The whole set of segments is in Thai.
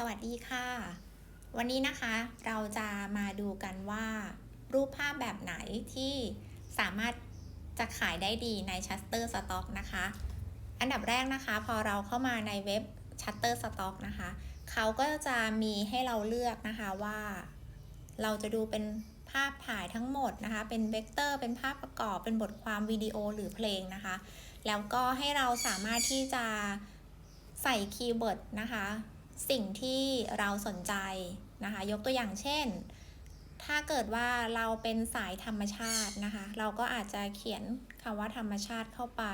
สวัสดีค่ะ วันนี้นะคะเราจะมาดูกันว่า รูปภาพแบบไหนที่สามารถจะขายได้ดีใน Shutterstock นะคะ อันดับแรกนะคะ พอเราเข้ามาในเว็บ Shutterstock นะคะ เขาก็จะมีให้เราเลือกนะคะว่า เราจะดูเป็นภาพถ่ายทั้งหมดนะคะ เป็นเวกเตอร์ เป็นภาพประกอบ เป็นบทความวิดีโอหรือเพลงนะคะ แล้วก็ให้เราสามารถที่จะใส่คีย์เวิร์ดนะคะ สิ่งที่เราสนใจนะคะ ยกตัวอย่างเช่น ถ้าเกิดว่าเราเป็นสายธรรมชาตินะคะ เราก็อาจจะเขียนคำว่าธรรมชาติเข้าไป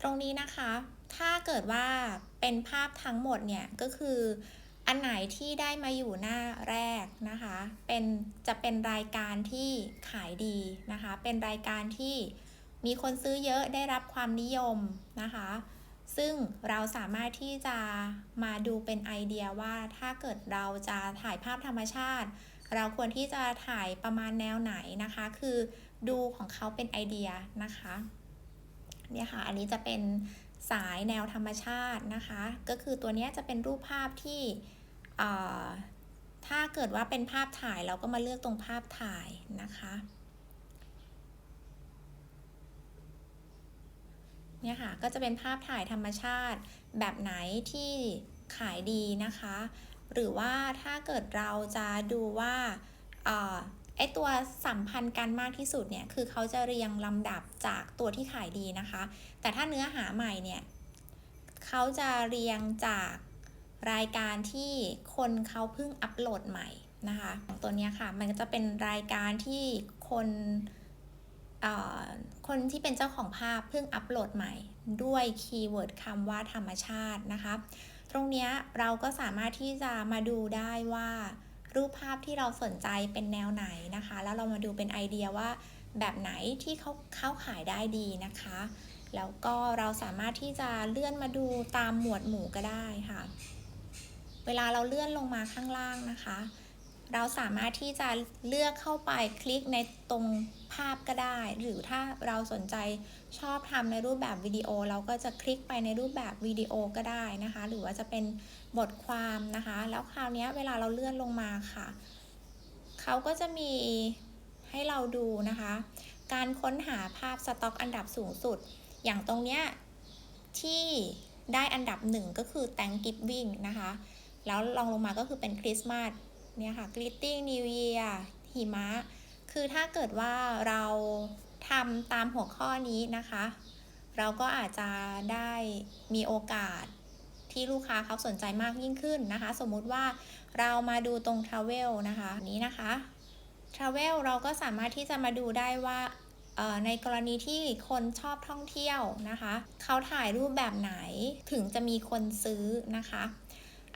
ตรงนี้นะคะ ถ้าเกิดว่าเป็นภาพทั้งหมดเนี่ยก็คืออันไหนที่ได้มาอยู่หน้าแรกนะคะ เป็นจะเป็นรายการที่ขายดีนะคะ เป็นรายการที่ มีคนซื้อเยอะได้รับความนิยมนะคะ ซึ่งเราสามารถที่จะมาดูเป็นไอเดียว่าถ้าเกิดเราจะถ่ายภาพธรรมชาติ เราควรที่จะถ่ายประมาณแนวไหนนะคะ คือดูของเขาเป็นไอเดียนะคะเนี่ยค่ะ อันนี้จะเป็นสายแนวธรรมชาตินะคะ ก็คือตัวนี้จะเป็นรูปภาพที่ถ้าเกิดว่าเป็นภาพถ่ายเราก็มาเลือกตรงภาพถ่ายนะคะ เนี่ยค่ะก็จะเป็นภาพถ่ายธรรมชาติแบบไหนที่ขายดีนะคะ หรือว่าถ้าเกิดเราจะดูว่าไอตัวสัมพันธ์กันมากที่สุดเนี่ยคือเขาจะเรียงลำดับจากตัวที่ขายดีนะคะ แต่ถ้าเนื้อหาใหม่เนี่ยเขาจะเรียงจากรายการที่คนเขาเพิ่งอัปโหลดใหม่นะคะตัวนี้ค่ะมันจะเป็นรายการที่คน คนที่เป็นเจ้าของภาพเพิ่งอัปโหลดใหม่ ด้วยคีย์เวิร์ดคำว่าธรรมชาตินะคะ ตรงนี้เราก็สามารถที่จะมาดูได้ว่า รูปภาพที่เราสนใจเป็นแนวไหนนะคะ แล้วเรามาดูเป็นไอเดียว่า แบบไหนที่เขาเข้าขายได้ดีนะคะ แล้วก็เราสามารถที่จะเลื่อนมาดูตามหมวดหมู่ก็ได้ค่ะ เวลาเราเลื่อนลงมาข้างล่างนะคะ เราสามารถที่จะเลือกเข้าไปคลิกในตรงภาพก็ได้ หรือถ้าเราสนใจชอบทำในรูปแบบวิดีโอ เราก็จะคลิกไปในรูปแบบวิดีโอก็ได้นะคะ หรือว่าจะเป็นบทความนะคะ แล้วคราวนี้เวลาเราเลื่อนลงมาค่ะ เขาก็จะมีให้เราดูนะคะ การค้นหาภาพสต็อกอันดับสูงสุด อย่างตรงเนี้ยที่ได้อันดับหนึ่งก็คือ Thanksgiving นะคะ แล้วลองลงมาก็คือเป็นคริสต์มาส เนี่ยค่ะ Greeting New Year หิมะ คือถ้าเกิดว่าเราทำตามหัวข้อนี้นะคะ เราก็อาจจะได้มีโอกาสที่ลูกค้าเขาสนใจมากยิ่งขึ้นนะคะ สมมุติว่าเรามาดูตรง Travel นะคะนี้นะคะ Travel เราก็สามารถที่จะมาดูได้ว่าในกรณีที่คนชอบท่องเที่ยวนะคะ เขาถ่ายรูปแบบไหนถึงจะมีคนซื้อนะคะ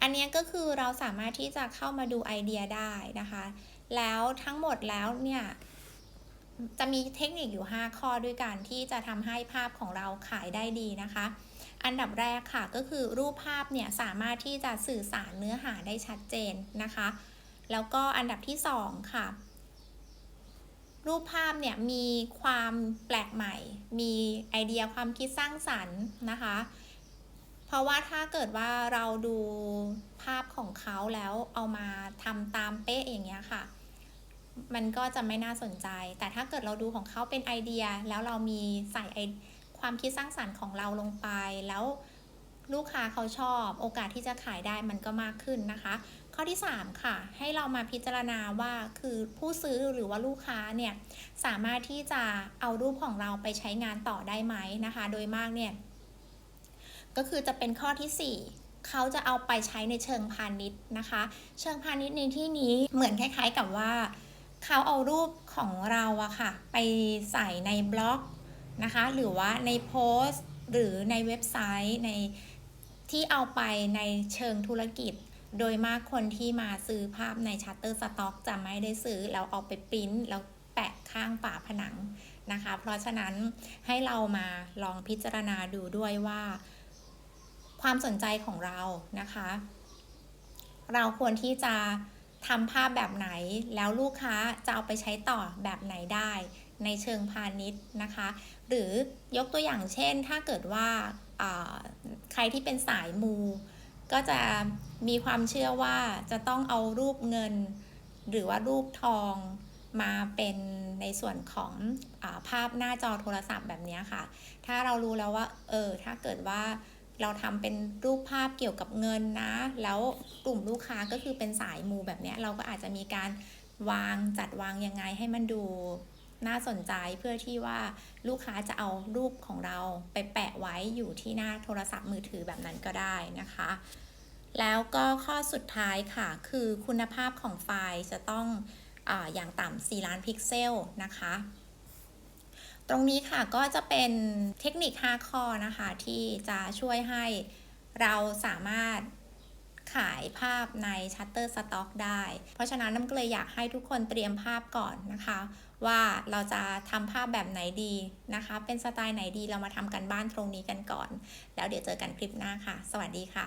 อันนี้ก็คือเราสามารถที่จะเข้ามาดูไอเดียได้นะคะ แล้วทั้งหมดแล้วเนี่ย จะมีเทคนิคอยู่ 5 ข้อด้วยกันที่จะทำให้ภาพของเราขายได้ดีนะคะ อันดับแรกค่ะก็คือรูปภาพเนี่ยสามารถที่จะสื่อสารเนื้อหาได้ชัดเจนนะคะ แล้วก็อันดับที่ 2 ค่ะ รูปภาพเนี่ยมีความแปลกใหม่ มีไอเดียความคิดสร้างสรรค์นะคะ เพราะว่าถ้าเกิดว่าเราดูภาพของเขาแล้วเอามาทำตามเป๊ะอย่างเงี้ยค่ะ มันก็จะไม่น่าสนใจ แต่ถ้าเกิดเราดูของเขาเป็นไอเดีย แล้วเรามีใส่ไอความคิดสร้างสารรค์ของเราลงไป แล้วลูกค้าเขาชอบ โอกาสที่จะขายได้มันก็มากขึ้นนะคะ ข้อที่ 3 ค่ะ ให้เรามาพิจารณาว่าคือผู้ซื้อหรือว่าลูกค้าเนี่ยสามารถที่จะเอารูปของเราไปใช้งานต่อได้ไหมนะคะ โดยมากเนี่ย ก็คือจะเป็นข้อที่ 4เขาจะเอาไปใช้ในเชิงพาณิชย์นะคะ เชิงพาณิชย์ในที่นี้เหมือนคล้ายๆกับว่า เขาเอารูปของเราอะค่ะ ไปใส่ในบล็อกนะคะ หรือว่าในโพสต์ หรือในเว็บไซต์ในที่เอาไปในเชิงธุรกิจ โดยมากคนที่มาซื้อภาพใน Shutterstock จะไม่ได้ซื้อแล้วเอาไปปริ้นแล้วแปะข้างฝาผนังนะคะ เพราะฉะนั้นให้เรามาลองพิจารณาดูด้วยว่า ความสนใจของเรานะคะ เราควรที่จะทำภาพแบบไหนแล้วลูกค้าจะเอาไปใช้ต่อแบบไหนได้ในเชิงพาณิชย์นะคะ หรือยกตัวอย่างเช่น ถ้าเกิดว่าใครที่เป็นสายมู ก็จะมีความเชื่อว่าจะต้องเอารูปเงิน หรือว่ารูปทองมาเป็นในส่วนของอภาพหน้าจอโทรศัพท์แบบนี้ค่ะ ถ้าเรารู้แล้วว่า เออ ถ้าเกิดว่า เราทำเป็นรูปภาพเกี่ยวกับเงินนะ แล้วกลุ่มลูกค้าก็คือเป็นสายมูแบบนี้เราก็อาจจะมีการวางจัดวางยังไงให้มันดูน่าสนใจเพื่อที่ว่าลูกค้าจะเอารูปของเราไปแปะไว้อยู่ที่หน้าโทรศัพท์มือถือแบบนั้นก็ได้นะคะ แล้วก็ข้อสุดท้ายค่ะ คือคุณภาพของไฟล์จะต้องออย่างต่ำ4ล้านพิกเซลนะคะ ตรงนี้ค่ะก็จะเป็นเทคนิค 5 ข้อนะคะ ที่จะช่วยให้เราสามารถขายภาพใน Shutterstock ได้ เพราะฉะนั้นน้ำก็เลยอยากให้ทุกคนเตรียมภาพก่อนนะคะ ว่าเราจะทำภาพแบบไหนดีนะคะ เป็นสไตล์ไหนดีเรามาทำกันบ้านตรงนี้กันก่อน แล้วเดี๋ยวเจอกันคลิปหน้าค่ะ สวัสดีค่ะ